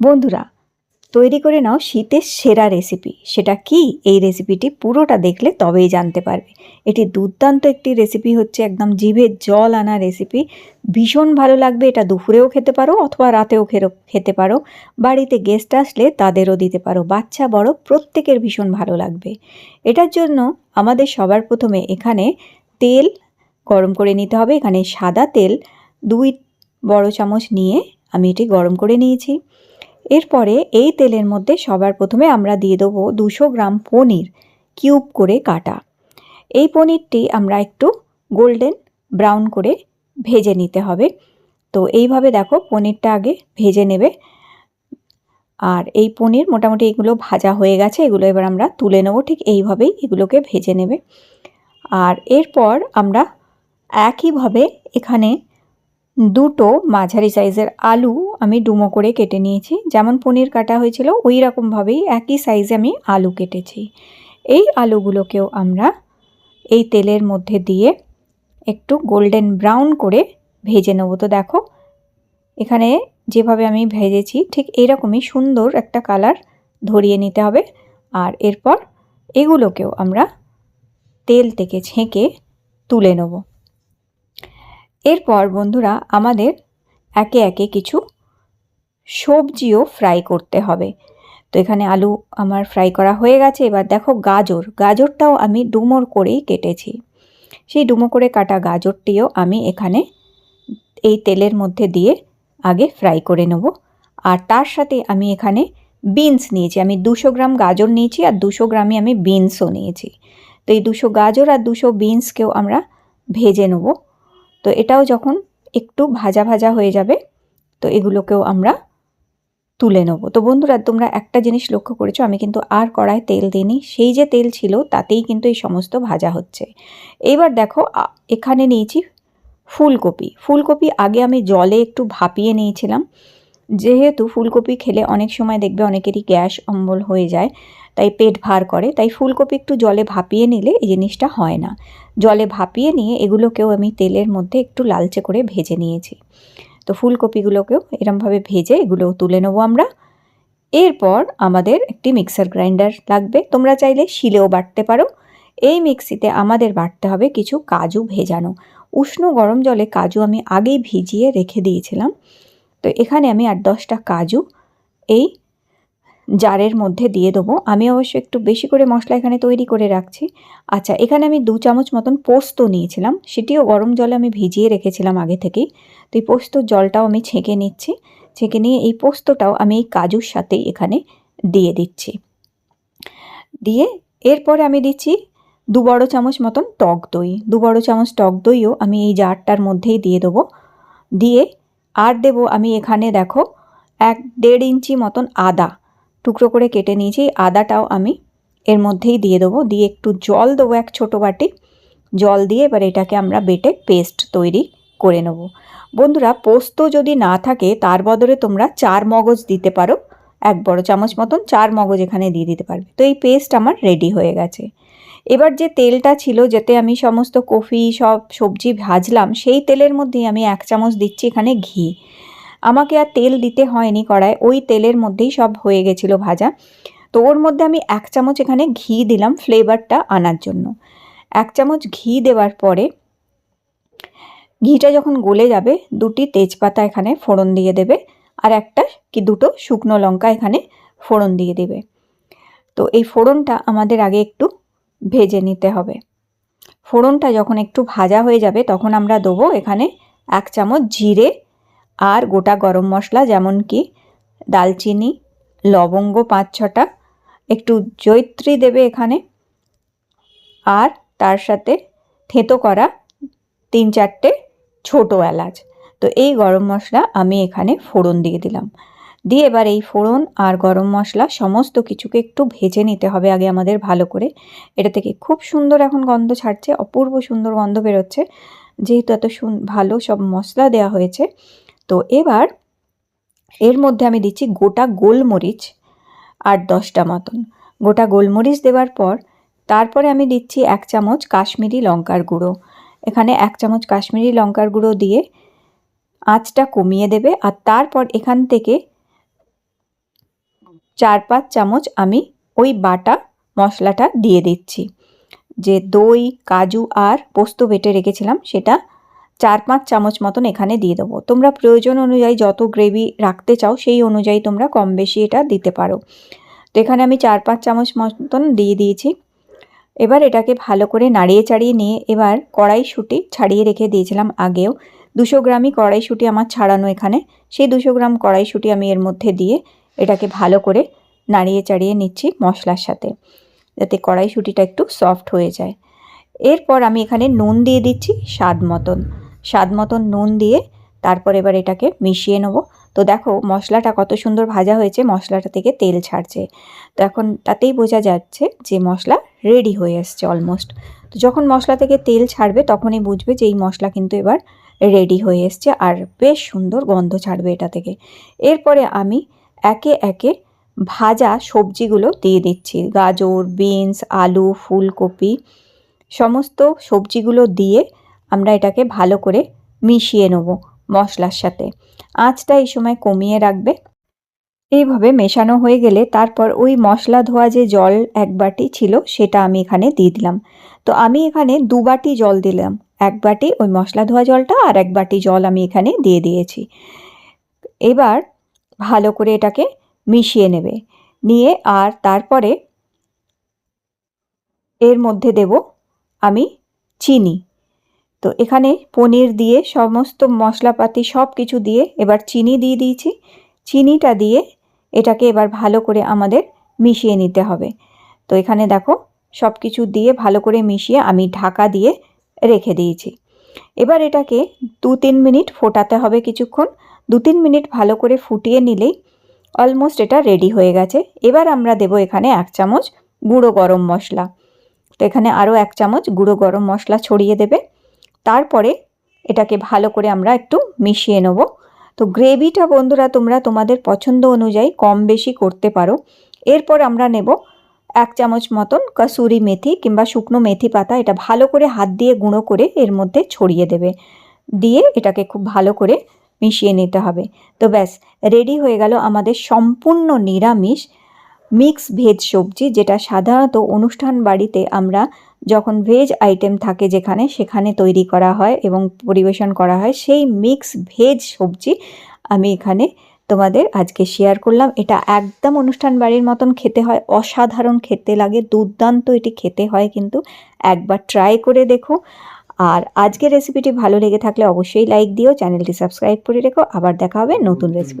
বন্ধুরা, তৈরি করে নাও শীতের সেরা রেসিপি সেটা কি? এই রেসিপিটি পুরোটা দেখলে তবেই জানতে পারবে। এটি দুর্দান্ত একটি রেসিপি হচ্ছে একদম জিভের জল আনা রেসিপি ভীষণ ভালো লাগবে, এটা দুপুরেও খেতে পারো অথবা রাতেও খেতে পারো। বাড়িতে গেস্ট আসলে তাদেরও দিতে পারো। বাচ্চা, বড়, প্রত্যেকের ভীষণ ভালো লাগবে। এটার জন্য আমাদের সবার প্রথমে এখানে তেল গরম করে নিতে হবে। এখানে সাদা তেল দুই বড় চামচ নিয়ে আমি এটি গরম করে নিয়েছি। এরপরে এই তেলের মধ্যে সবার প্রথমে আমরা দিয়ে দেবো দুশো গ্রাম পনির কিউব করে কাটা। এই পনিরটি আমরা একটু গোল্ডেন ব্রাউন করে ভেজে নিতে হবে। তো এইভাবে দেখো পনিরটা আগে ভেজে নেবে। আর এই পনির মোটামুটি এগুলো ভাজা হয়ে গেছে, এগুলো এবার আমরা তুলে নেব, ঠিক এইভাবেই এগুলোকে ভেজে নেবে। আর এরপর আমরা একইভাবে এখানে দুটো মাঝারি সাইজের আলু আমি ডুমো করে কেটে নিয়েছি। যেমন পনির কাটা হয়েছিল, ওই রকমভাবেই একই সাইজে আমি আলু কেটেছি। এই আলুগুলোকেও আমরা এই তেলের মধ্যে দিয়ে একটু গোল্ডেন ব্রাউন করে ভেজে নেব। তো দেখো, এখানে যেভাবে আমি ভেজেছি, ঠিক এইরকমই সুন্দর একটা কালার ধরিয়ে নিতে হবে। আর এরপর এগুলোকেও আমরা তেল থেকে ছেঁকে তুলে নেব। এরপর বন্ধুরা আমাদের একে একে কিছু সবজিও ফ্রাই করতে হবে। তো এখানে আলু আমার ফ্রাই করা হয়ে গেছে। এবার দেখো গাজর। গাজরটাও আমি ডুমোর করেই কেটেছি। সেই ডুমো করে কাটা গাজরটিও আমি এখানে এই তেলের মধ্যে দিয়ে আগে ফ্রাই করে নেব। আর তার সাথে আমি এখানে বিনস নিয়েছি। আমি দুশো গ্রাম গাজর নিয়েছি আর দুশো গ্রামই আমি বিনসও নিয়েছি। তো এই দুশো গাজর আর দুশো বিনসকেও আমরা ভেজে নেব। তো এটাও যখন একটু ভাজা ভাজা হয়ে যাবে, তো এগুলোকেও আমরা তুলে নেব। তো বন্ধুরা, তোমরা একটা জিনিস লক্ষ্য করেছ, আমি কিন্তু আর কড়ায় তেল দিইনি, সেই যে তেল ছিল তাতেই কিন্তু এই সমস্ত ভাজা হচ্ছে। এইবার দেখো এখানে নিয়েছি ফুলকপি। ফুলকপি আগে আমি জলে একটু ভাপিয়ে নিয়েছিলাম যেহেতু ফুলকপি খেলে অনেক সময় দেখবে অনেকেরই গ্যাস অম্বল হয়ে যায়, তাই পেট ভার করে, তাই ফুলকপি একটু জলে ভাপিয়ে নিলে এই জিনিসটা হয় না। জলে ভাপিয়ে নিয়ে এগুলোকেও আমি তেলের মধ্যে একটু লালচে করে ভেজে নিয়েছি। তো ফুলকপিগুলোকেও এরমভাবে ভেজে এগুলোও তুলে নেব আমরা। এরপর আমাদের একটি মিক্সার গ্রাইন্ডার লাগবে, তোমরা চাইলে শিলেও বাটতে পারো। এই মিক্সিতে আমাদের বাটতে হবে কিছু কাজু ভেজানো। উষ্ণ গরম জলে কাজু আমি আগেই ভিজিয়ে রেখে দিয়েছিলাম। তো এখানে আমি আট দশটা কাজু এই জারের মধ্যে দিয়ে দেবো। আমি অবশ্য একটু বেশি করে মশলা এখানে তৈরি করে রাখছি। আচ্ছা এখানে আমি দু চামচ মতন পোস্ত নিয়েছিলাম। সেটিও গরম জলে আমি ভিজিয়ে রেখেছিলাম আগে থেকেই। তো এই পোস্তর জলটাও আমি ছেঁকে নিচ্ছি। ছেঁকে নিয়ে এই পোস্তটাও আমি এই কাজুর সাথেই এখানে দিয়ে দিচ্ছি। দিয়ে এরপরে আমি দিচ্ছি দু বড় চামচ মতন টক দই। দু বড় চামচ টক দইও আমি এই জারটার মধ্যেই দিয়ে দেবো। দিয়ে আর দেব আমি এখানে দেখো এক দেড় ইঞ্চি মতন আদা। টুকরো করে কেটে নিয়েছি আদাটাও আমি এর মধ্যেই দিয়ে দেবো। দিয়ে একটু জল দেবো এক ছোটো বাটি। জল দিয়ে এবার এটাকে আমরা বেটে পেস্ট তৈরি করে নেব। বন্ধুরা, পোস্ত যদি না থাকে, তার বদলে তোমরা চার মগজ দিতে পারো। এক বড় চামচ মতন চার মগজ এখানে দিয়ে দিতে পারবে। তো এই পেস্ট আমার রেডি হয়ে গেছে। এবার যে তেলটা ছিল, যেতে আমি সমস্ত কফি, সব সবজি ভাজলাম, সেই তেলের মধ্যেই আমি এক চামচ দিচ্ছি এখানে ঘি। আমাকে আর তেল দিতে হয়নি কড়ায়, ওই তেলের মধ্যেই সব হয়ে গেছিল ভাজা। তো ওর মধ্যে আমি এক চামচ এখানে ঘি দিলাম ফ্লেভারটা আনার জন্য। এক চামচ ঘি দেওয়ার পরে ঘিটা যখন গলে যাবে, দুটি তেজপাতা এখানে ফোড়ন দিয়ে দেবে আর একটা কি দুটো শুকনো লঙ্কা এখানে ফোড়ন দিয়ে দেবে। তো এই ফোড়নটা আমাদের আগে একটু ভেজে নিতে হবে। ফোড়নটা যখন একটু ভাজা হয়ে যাবে, তখন আমরা দেবো এখানে এক চামচ জিরে আর গোটা গরম মশলা, যেমন কি দালচিনি, লবঙ্গ পাঁচ ছটা, একটু জৈত্রী দেবে এখানে। আর তার সাথে থেতো করা তিন চারটে ছোটো এলাচ। তো এই গরম মশলা আমি এখানে ফোড়ন দিয়ে দিলাম। দিয়ে এবার এই ফোড়ন আর গরম মশলা সমস্ত কিছুকে একটু ভেজে নিতে হবে আগে আমাদের ভালো করে। এটা থেকে খুব সুন্দর এখন গন্ধ ছাড়ছে, অপূর্ব সুন্দর গন্ধ বেরোচ্ছে। যেহেতু এত ভালো সব মশলা দেওয়া হয়েছে। তো এবার এর মধ্যে আমি দিচ্ছি গোটা গোলমরিচ আর দশটা মতন। গোটা গোলমরিচ দেওয়ার পর তারপরে আমি দিচ্ছি এক চামচ কাশ্মীরি লঙ্কার গুঁড়ো। এখানে এক চামচ কাশ্মীরি লঙ্কার গুঁড়ো দিয়ে আঁচটা কমিয়ে দেবে আর তারপর এখান থেকে চার পাঁচ চামচ আমি ওই বাটা মশলাটা দিয়ে দিচ্ছি। যে দই, কাজু আর পোস্ত বেটে রেখেছিলাম, সেটা চার পাঁচ চামচ মতন এখানে দিয়ে দেবো। তোমরা প্রয়োজন অনুযায়ী যত গ্রেভি রাখতে চাও, সেই অনুযায়ী তোমরা কম বেশি এটা দিতে পারো। তো এখানে আমি চার পাঁচ চামচ মতন দিয়ে দিয়েছি। এবার এটাকে ভালো করে নাড়িয়ে চাড়িয়ে নিয়ে এবার কড়াইশুঁটি ছাড়িয়ে রেখে দিয়েছিলাম আগেও। দুশো গ্রামই কড়াইশুঁটি আমার ছাড়ানো এখানে। সেই দুশো গ্রাম কড়াইশুঁটি আমি এর মধ্যে দিয়ে এটাকে ভালো করে নাড়িয়ে চাড়িয়ে নিচ্ছি মশলার সাথে, যাতে কড়াইশুঁটিটা একটু সফট হয়ে যায়। এরপর আমি এখানে নুন দিয়ে দিচ্ছি স্বাদ মতন। স্বাদ মতন নুন দিয়ে তারপর এবার এটাকে মিশিয়ে নেব। তো দেখো মশলাটা কত সুন্দর ভাজা হয়েছে, মশলাটা থেকে তেল ছাড়ছে। তো এখন তাতেই বোঝা যাচ্ছে যে মশলা রেডি হয়ে এসছে অলমোস্ট তো যখন মশলা থেকে তেল ছাড়বে তখনই বুঝবে যে এই মশলা কিন্তু এবার রেডি হয়ে এসছে আর বেশ সুন্দর গন্ধ ছাড়বে এটা থেকে। এরপরে আমি একে একে ভাজা সবজিগুলো দিয়ে দিচ্ছি। গাজর, বিনস, আলু, ফুলকপি সমস্ত সবজিগুলো দিয়ে আমরা এটাকে ভালো করে মিশিয়ে নেব মশলার সাথে। আঁচটা এই সময় কমিয়ে রাখবে। এইভাবে মেশানো হয়ে গেলে তারপর ওই মশলা ধোয়া যে জল এক বাটি ছিল সেটা আমি এখানে দিয়ে দিলাম। তো আমি এখানে দু বাটি জল দিলাম। এক বাটি ওই মশলা ধোয়া জলটা আর এক বাটি জল আমি এখানে দিয়ে দিয়েছি। এবার ভালো করে এটাকে মিশিয়ে নেবে। নিয়ে আর তারপরে এর মধ্যে দেব আমি চিনি। তো এখানে পনির দিয়ে সমস্ত মশলাপাতি সব কিছু দিয়ে এবার চিনি দিয়ে দিয়েছি। চিনিটা দিয়ে এটাকে এবার ভালো করে আমাদের মিশিয়ে নিতে হবে। তো এখানে দেখো সব কিছু দিয়ে ভালো করে মিশিয়ে আমি ঢাকা দিয়ে রেখে দিয়েছি। এবার এটাকে দু তিন মিনিট ফোটাতে হবে কিছুক্ষণ। দু তিন মিনিট ভালো করে ফুটিয়ে নিলেই অলমোস্ট এটা রেডি হয়ে গেছে। এবার আমরা দেব এখানে এক চামচ গুঁড়ো গরম মশলা। তো এখানে আরও এক চামচ গুঁড়ো গরম মশলা ছড়িয়ে দেবে। তারপরে এটাকে ভালো করে আমরা একটু মিশিয়ে নেব। তো গ্রেভিটা বন্ধুরা তোমরা তোমাদের পছন্দ অনুযায়ী কম বেশি করতে পারো। এরপর আমরা নেব এক চামচ মতন কসুরি মেথি কিংবা শুকনো মেথি পাতা। এটা ভালো করে হাত দিয়ে গুঁড়ো করে এর মধ্যে ছড়িয়ে দেবে। দিয়ে এটাকে খুব ভালো করে মিশিয়ে নিতে হবে। তো ব্যাস রেডি হয়ে গেল আমাদের সম্পূর্ণ নিরামিষ মিক্স ভেজ সবজি, যেটা সাধারণত অনুষ্ঠান বাড়িতে আমরা যখন ভেজ আইটেম থাকে যেখানে, সেখানে তৈরি করা হয় এবং পরিবেশন করা হয়, সেই মিক্স ভেজ সবজি আমি এখানে তোমাদের আজকে শেয়ার করলাম। এটা একদম অনুষ্ঠান বাড়ির মতন খেতে হয়, অসাধারণ খেতে লাগে, দুর্দান্ত এটি খেতে হয় কিন্তু একবার ট্রাই করে দেখো। আর আজকের রেসিপিটি ভালো লেগে থাকলে অবশ্যই লাইক দিও চ্যানেলটি সাবস্ক্রাইব করে রেখো, আবার দেখা হবে নতুন রেসিপি